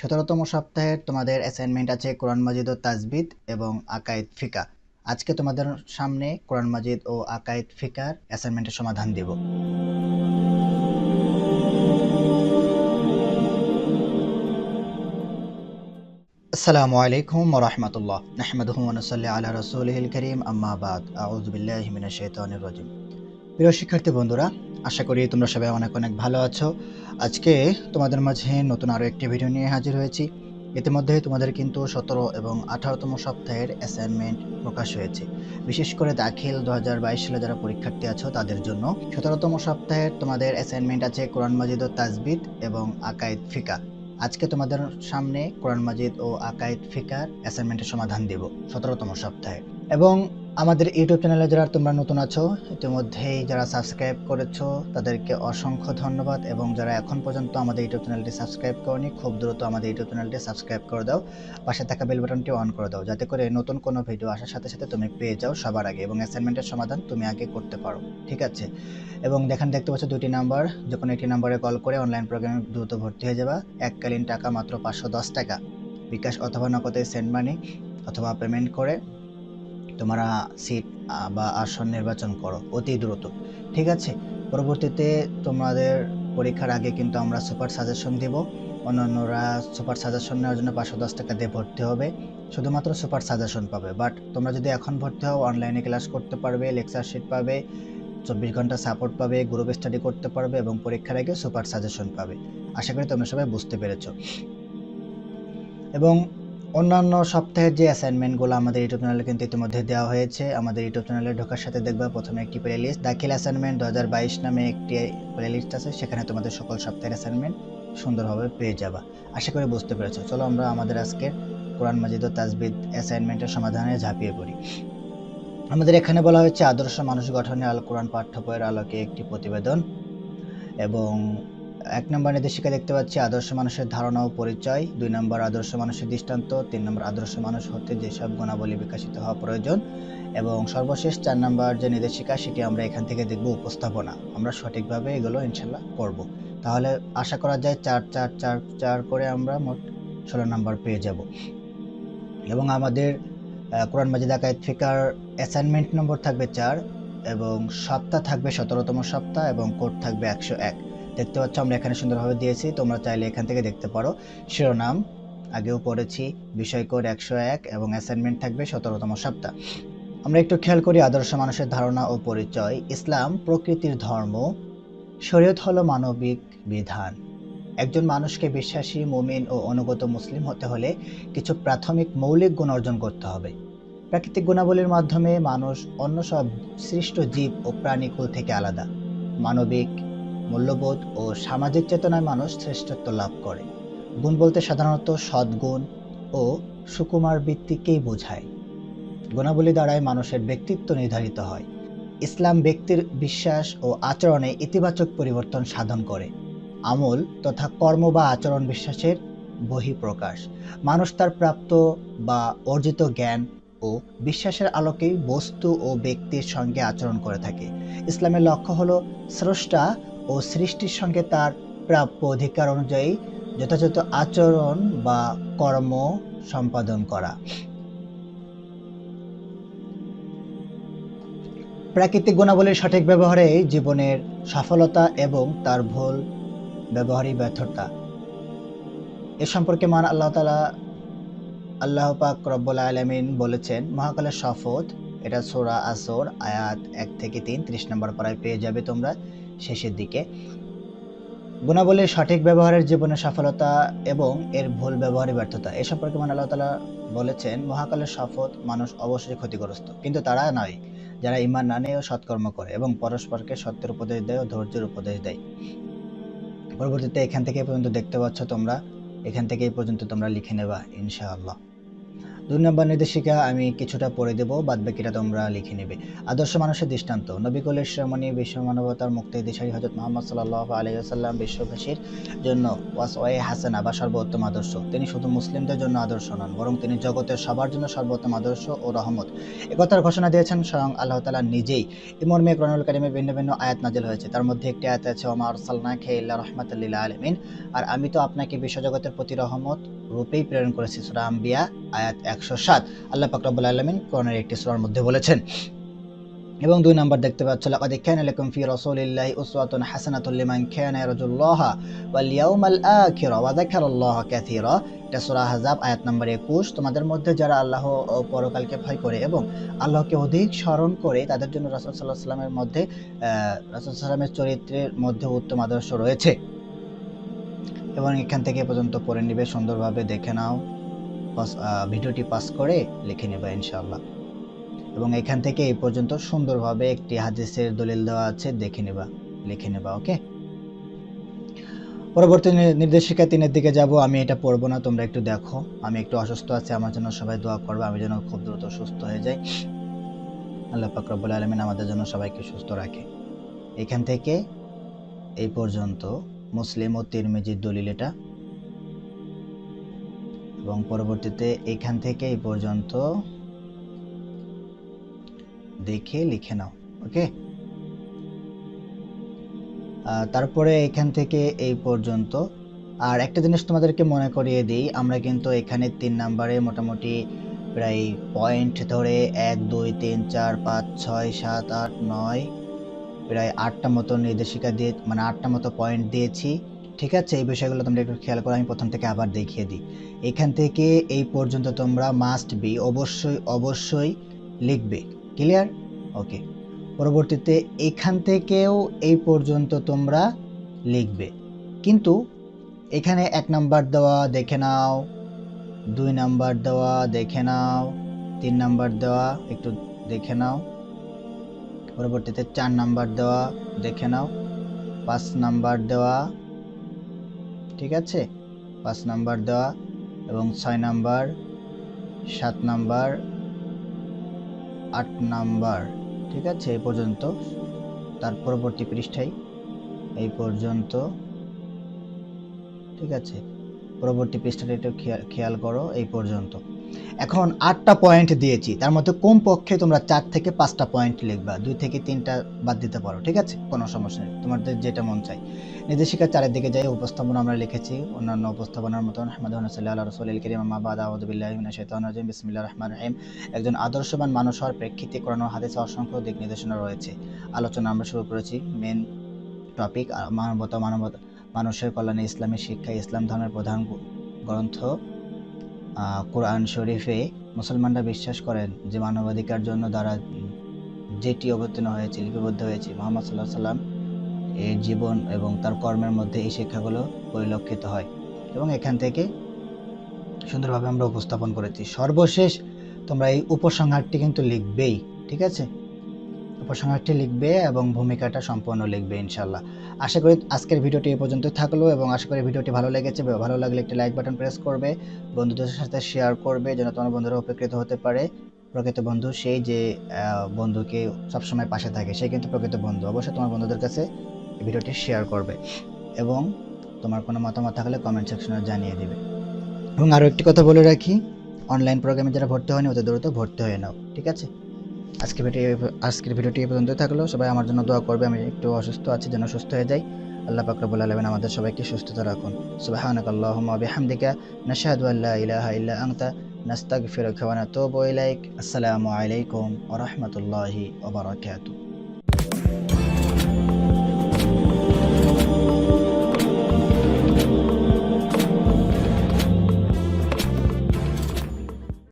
সতেরোতম সপ্তাহের তোমাদের অ্যাসাইনমেন্ট আছে কোরআন মাজিদ ও তাজবিদ এবং আকায়েদ ফিকা। আজকে তোমাদের সামনে কোরআন মাজিদ ও আকায়েদ ফিকার অ্যাসাইনমেন্টের সমাধান দেব। আসসালামু আলাইকুম ওরহমতুল্লাহ নাহমাদুহু ওয়া নুসাল্লি আলা রাসূলিহিল কারীম। আম্মা বাদ। আউযু বিল্লাহি মিনাশ শাইতানির রাজিম। প্রিয় শিক্ষার্থী বন্ধুরা আশা করি তোমরা সবাই অনেক অনেক ভালো আছো। আজকে তোমাদের মাঝে নতুন আরও একটি ভিডিও নিয়ে হাজির হয়েছি। ইতিমধ্যে তোমাদের কিন্তু সতেরো এবং আঠারোতম সপ্তাহের অ্যাসাইনমেন্ট প্রকাশ হয়েছে। বিশেষ করে দাখিল দু হাজার বাইশ সালে যারা পরীক্ষার্থী আছো, তাদের জন্য সতেরোতম সপ্তাহের তোমাদের অ্যাসাইনমেন্ট আছে কোরআন মাজিদ ও তাজবিদ এবং আকায়েদ ফিকা। আজকে তোমাদের সামনে কোরআন মাজিদ ও আকায়েদ ফিকার অ্যাসাইনমেন্টের সমাধান দেব সতেরোতম সপ্তাহে। এবং আমাদের ইউটিউব চ্যানেলে যারা তোমরা নতুন আছো, ইতিমধ্যেই যারা সাবস্ক্রাইব করেছ, তাদেরকে অসংখ্য ধন্যবাদ এবং যারা এখন পর্যন্ত আমাদের ইউটিউব চ্যানেলটি সাবস্ক্রাইব করনি, খুব দ্রুত আমাদের ইউটিউব চ্যানেলটি সাবস্ক্রাইব করে দাও। পাশে থাকা বেল বাটনটি অন করে দাও, যাতে করে নতুন কোনো ভিডিও আসার সাথে সাথে তুমি পেয়ে যাও সবার আগে এবং অ্যাসাইনমেন্টের সমাধান তুমি আগে করতে পারো, ঠিক আছে? এবং দেখেন, দেখতে পাচ্ছ দুটি নাম্বার যে কোনো একটি নাম্বারে কল করে অনলাইন প্রোগ্রামে দ্রুত ভর্তি হয়ে যাবা। এককালীন টাকা মাত্র পাঁচশো দশ টাকা। বিকাশ অথবা নগদে সেন্ড মানি অথবা পেমেন্ট করে তোমরা সিট বা আসন নির্বাচন করো অতি দ্রুত। ঠিক আছে? পরবর্তীতে তোমাদের পরীক্ষার আগে কিন্তু আমরা সুপার সাজেশন দিব। অন্যান্যরা সুপার সাজেশন নেওয়ার জন্য পাঁচশো দশ টাকা দিয়ে ভর্তি হবে। শুধুমাত্র সুপার সাজেশন পাবে। বাট তোমরা যদি এখন ভর্তি হও, অনলাইনে ক্লাস করতে পারবে, লেকচার শিট পাবে, চব্বিশ ঘণ্টা সাপোর্ট পাবে, গ্রুপ স্টাডি করতে পারবে এবং পরীক্ষার আগে সুপার সাজেশন পাবে। আশা করি তোমরা সবাই বুঝতে পেরেছ। এবং অন্যান্য সপ্তাহের যে অ্যাসাইনমেন্টগুলো আমাদের ইউটিউব চ্যানেলে কিন্তু ইতিমধ্যে দেওয়া হয়েছে, আমাদের ইউটিউব চ্যানেলে ঢোকার সাথে দেখবা প্রথমে একটি প্লে লিস্ট দাখিল অ্যাসাইনমেন্ট দু হাজার বাইশ নামে একটি প্লে লিস্ট আছে, সেখানে তোমাদের সকল সপ্তাহের অ্যাসাইনমেন্ট সুন্দরভাবে পেয়ে যাবা। আশা করি বুঝতে পেরেছ। চলো আমরা আমাদের আজকের কোরআন মাজিদ ও তাজবিদ অ্যাসাইনমেন্টের সমাধানে ঝাঁপিয়ে পড়ি। আমাদের এখানে বলা হয়েছে, আদর্শ মানুষ গঠনে আল কোরআন পাঠ্য বইয়ের আলোকে একটি প্রতিবেদন এবং এক নম্বর নির্দেশিকা দেখতে পাচ্ছি, আদর্শ মানুষের ধারণা ও পরিচয়। দুই নম্বর, আদর্শ মানুষের দৃষ্টান্ত। তিন নম্বর, আদর্শ মানুষ হতে যেসব গুণাবলী বিকশিত হওয়া প্রয়োজন। এবং সর্বশেষ চার নম্বর যে নির্দেশিকা, সেটি আমরা এখান থেকে দেখব উপস্থাপনা। আমরা সঠিকভাবে এগুলো ইনশাল্লাহ করব। তাহলে আশা করা যায় চার চার চার চার করে আমরা মোট ষোলো নম্বর পেয়ে যাব। এবং আমাদের কোরআন মাজিদ আকায়েদ ফিকার অ্যাসাইনমেন্ট নম্বর থাকবে চার এবং সপ্তাহ থাকবে সতেরোতম সপ্তাহ এবং কোড থাকবে একশো এক। দেখতে পাচ্ছ, আমরা এখানে সুন্দরভাবে দিয়েছি। তোমরা চাইলে এখান থেকে দেখতে পারো। শিরোনাম, আগেও পড়েছি, বিষয় কোড একশো এক এবং অ্যাসাইনমেন্ট থাকবে সতেরোতম সপ্তাহ। আমরা একটু খেয়াল করি আদর্শ মানুষের ধারণা ও পরিচয়। ইসলাম, প্রকৃতির ধর্ম, শরীয়ত হলো মানবিক বিধান। একজন মানুষকে বিশ্বাসী, মুমিন ও অনুগত মুসলিম হতে হলে কিছু প্রাথমিক মৌলিক গুণ অর্জন করতে হবে। প্রাকৃতিক গুণাবলীর মাধ্যমে মানুষ অন্য সব সৃষ্ট জীব ও প্রাণীকুল থেকে আলাদা। মানবিক মূল্যবোধ ও সামাজিক চেতনায় মানুষ শ্রেষ্ঠত্ব লাভ করে। গুণ বলতে সাধারণত সদ্গুণ ও সুকুমার বৃত্তিকেই বোঝায়। গুণাবলী দ্বারাই মানুষের ব্যক্তিত্ব নির্ধারিত হয়। ইসলাম ব্যক্তির বিশ্বাস ও আচরণে ইতিবাচক পরিবর্তন সাধন করে। আমল তথা কর্ম বা আচরণ বিশ্বাসের বহিঃপ্রকাশ। মানুষ তার প্রাপ্ত বা অর্জিত জ্ঞান ও বিশ্বাসের আলোকেই বস্তু ও ব্যক্তির সঙ্গে আচরণ করে থাকে। ইসলামের লক্ষ্য হলো স্রষ্টা ও সৃষ্টির সঙ্গে তার প্রাপ্য অধিকার অনুযায়ী যথাযথ আচরণ বা কর্ম সম্পাদন করা। প্রাকৃতিক গুণাবলীর সঠিক ব্যবহারে জীবনের সফলতা এবং তার ভুল ব্যবহারই ব্যর্থতা। এ সম্পর্কে মান আল্লাহ তালা আল্লাহ পাক রব্বুল আলমিন বলেছেন, মহাকালের শপথ, এটা সোরা আসর, আয়াত এক থেকে তিন, ত্রিশ নম্বর পড়ায় পেয়ে যাবে তোমরা। শেষের দিকে। গুণাবলীর সঠিক ব্যবহারের জীবনের সফলতা এবং এর ভুল ব্যবহারের ব্যর্থতা। এ সম্পর্কে মানে আল্লাহ তালা বলেছেন, মহাকালের শপথ মানুষ অবশ্যই ক্ষতিগ্রস্ত, কিন্তু তারা নয়, যারা ইমান না ও সৎকর্ম করে এবং পরস্পরকে সত্যের উপদেশ দেয় ও ধৈর্যের উপদেশ দেয়। পরবর্তীতে এখান থেকে পর্যন্ত দেখতে পাচ্ছ তোমরা, এখান থেকে পর্যন্ত তোমরা লিখে নেবা, ইনশাআল্লাহ। দুই নম্বর নির্দেশিকা আমি কিছুটা পড়ে দেব বাদ বাকিটা তোমরা লিখে নেবে। আদর্শ মানুষের দৃষ্টান্ত। নবিকুলের শ্রমণী বিশ্ব মানবতার মুক্তি দিশারি হজরত মোহাম্মদ সাল্লাহ আলিয়াল্লাম বিশ্ববাসীর জন্য ওয়াস ওয়ে হাসানা বা সর্বোত্তম আদর্শ। তিনি শুধু মুসলিমদের জন্য আদর্শ নন, বরং তিনি জগতের সবার জন্য সর্বোত্তম আদর্শ ও রহমত। একথার ঘোষণা দিয়েছেন স্বয়ং আল্লাহ তালা নিজেই। ইমর্মে কোরআনুল কারিমে ভিন্ন ভিন্ন আয়াত নাজিল হয়েছে। তার মধ্যে একটি আয়াত আছে, ওমা আরসালনা খেইল্লা রহমাতুল্লিল আলমিন আর আমি তো আপনাকে বিশ্বজগতের প্রতি রহমত রূপেই প্রেরণ করেছি সুরা আম্বিয়া, আয়াত একশো সাত। আল্লাহ পাকরাবুল আলমিন কোরআনের একটি সুরার মধ্যে বলেছেন। এবং দুই নাম্বার দেখতে পাচ্ছ, লাকাদ কানা লাকুম ফি রাসূলিল্লাহি উসওয়াতুন হাসানাতুল লিমান কানা ইয়ারজুল্লাহ ওয়াল ইয়াউমাল আখির ওয়া যাকারাল্লাহ কাসীরা। এটা সূরা আহজাব, আয়াত নাম্বার 21 তোমাদের মধ্যে যারা আল্লাহ ও পরকালকে ভয় করে এবং আল্লাহকে অধিক স্মরণ করে, তাদের জন্য রাসূল সাল্লাল্লাহু আলাইহি সাল্লামের মধ্যে রাসূল সাল্লামের চরিত্রের মধ্যে উত্তম আদর্শ রয়েছে। এবং এখান থেকে পর্যন্ত পড়ে নিবে, সুন্দরভাবে দেখে নাও। ভিডিওটি পাস করে লিখে নেবে, ইনশাআল্লাহ। এবং এখান থেকে এই পর্যন্ত সুন্দরভাবে একটি হাদিসের দলিল দেওয়া আছে, দেখে নেবা, লিখে নেবা, ওকে? পরবর্তী নির্দেশিকা তিনের দিকে যাব, আমি এটা পড়ব না, তোমরা একটু দেখো। আমি একটু অসুস্থ আছি, আমার জন্য সবাই দোয়া করবে, আমি যেন খুব দ্রুত সুস্থ হয়ে যাই। আল্লাহ পাকরবুল আলমিন আমাদের জন্য সবাইকে সুস্থ রাখে। এখান থেকে এই পর্যন্ত মুসলিম ও তিরমিজির দলিল এটা। এবং পরবর্তীতে এখান থেকে এই পর্যন্ত দেখে লিখে নাও, ওকে? তারপরে এখান থেকে এই পর্যন্ত। আর একটা জিনিস তোমাদেরকে মনে করিয়ে দিই, আমরা কিন্তু এখানে তিন নাম্বারে মোটামুটি প্রায় পয়েন্ট ধরে এক, দুই, তিন, চার, পাঁচ, ছয়, সাত, আট, নয় প্রায় আটটা মতো নির্দেশিকা দিয়ে মানে আটটা মতো পয়েন্ট দিয়েছি। ঠিক আছে? এই বিষয়গুলো তোমরা একটু খেয়াল করো আমি প্রথম থেকে আবার দেখিয়ে দিই। এখান থেকে এই পর্যন্ত তোমরা মাস্ট বি অবশ্যই অবশ্যই লিখবে। ক্লিয়ার ওকে পরবর্তীতে এখান থেকেও এই পর্যন্ত তোমরা লিখবে। কিন্তু এখানে এক নাম্বার দেওয়া দেখে নাও, দুই নাম্বার দেওয়া দেখে নাও, তিন নাম্বার দেওয়া একটু দেখে নাও। পরবর্তীতে চার নাম্বার দেওয়া দেখে নাও। পাঁচ নাম্বার দেওয়া, ঠিক আছে? পাঁচ নাম্বার দেওয়া এবং ছয় নাম্বার, সাত নাম্বার, আট নাম্বার, ঠিক আছে? এই পর্যন্ত। তার পরবর্তী পৃষ্ঠায় এই পর্যন্ত, ঠিক আছে? পরবর্তী পৃষ্ঠাটা একটু খেয়াল করো, এই পর্যন্ত। এখন আটটা পয়েন্ট দিয়েছি, তার মধ্যে কম পক্ষে তোমরা চার থেকে পাঁচটা পয়েন্ট লিখবা, দুই থেকে তিনটা বাদ দিতে পারো, ঠিক আছে? কোনো সমস্যা নেই, তোমাদের যেটা মন চাই। নির্দেশিকা চারের দিকে যাই, উপস্থাপনা আমরা লিখেছি, অন্যান্য উপস্থাপনার মতন, আহমদ সাল্লাহ রসুল করিম মাবাদ আহমদুল্লাহ শৈতান রাজিম বিসমিল্লা রহমান রহিম। একজন আদর্শবান মানুষ হওয়ার প্রেক্ষিতে কোরআন হাদিসে অসংখ্য দিক নির্দেশনা রয়েছে। আলোচনা আমরা শুরু করেছি মেন টপিক মানবতা মানবতা, মানুষের কল্যাণে ইসলামী শিক্ষা, ইসলাম ধর্মের প্রধান গ্রন্থ কোরআন শরীফে মুসলমানরা বিশ্বাস করেন যে মানবাধিকার জন্য দ্বারা যেটি অবতীর্ণ হয়েছে, লিপিবদ্ধ হয়েছে। মোহাম্মদ সাল্লাহ সাল্লাম এর জীবন এবং তার কর্মের মধ্যে এই শিক্ষাগুলো পরিলক্ষিত হয় এবং এখান থেকে সুন্দরভাবে আমরা উপস্থাপন করেছি। সর্বশেষ তোমরা এই উপসংহারটি কিন্তু লিখবেই, ঠিক আছে? উপসংহারটি লিখবে এবং ভূমিকাটা সম্পূর্ণ লিখবে ইনশাল্লাহ আশা করি আজকের ভিডিওটি এই পর্যন্ত থাকল এবং আশা করি ভিডিওটি ভালো লেগেছে। ভালো লাগলে একটি লাইক বাটন প্রেস করবে, বন্ধুদের সাথে শেয়ার করবে যেন তোমার বন্ধুরা উপকৃত হতে পারে। প্রকৃত বন্ধু সেই যে বন্ধুকে সবসময় পাশে থাকে, সে কিন্তু প্রকৃত বন্ধু। অবশ্যই তোমার বন্ধুদের কাছে ভিডিওটি শেয়ার করবে এবং তোমার কোনো মতামত থাকলে কমেন্ট সেকশনে জানিয়ে দেবে। এবং আরও একটি কথা বলে রাখি অনলাইন প্রোগ্রামে যারা ভর্তি হয়নি, ওদের দ্রুত ভর্তি হয়ে নাও, ঠিক আছে? আজকে ভিডিও আজকের ভিডিওটি এই পর্যন্ত থাকল। সবাই আমার জন্য দোয়া করবে, আমি একটু অসুস্থ আছি যেন সুস্থ হয়ে যাই। আল্লাহ পাকরবুল আলমিন আমাদের সবাইকে সুস্থতা রাখুন। সুবাহানক আল্লাহুম্মা বিহামদিকা নাশহাদু আল্লা ইলাহা ইল্লা আনতা নাস্তাগফিরুকা ওয়া নাতুবু ইলাইক। আসসালামু আলাইকুম ওয়া রাহমাতুল্লাহি ওয়া বারাকাতুহু।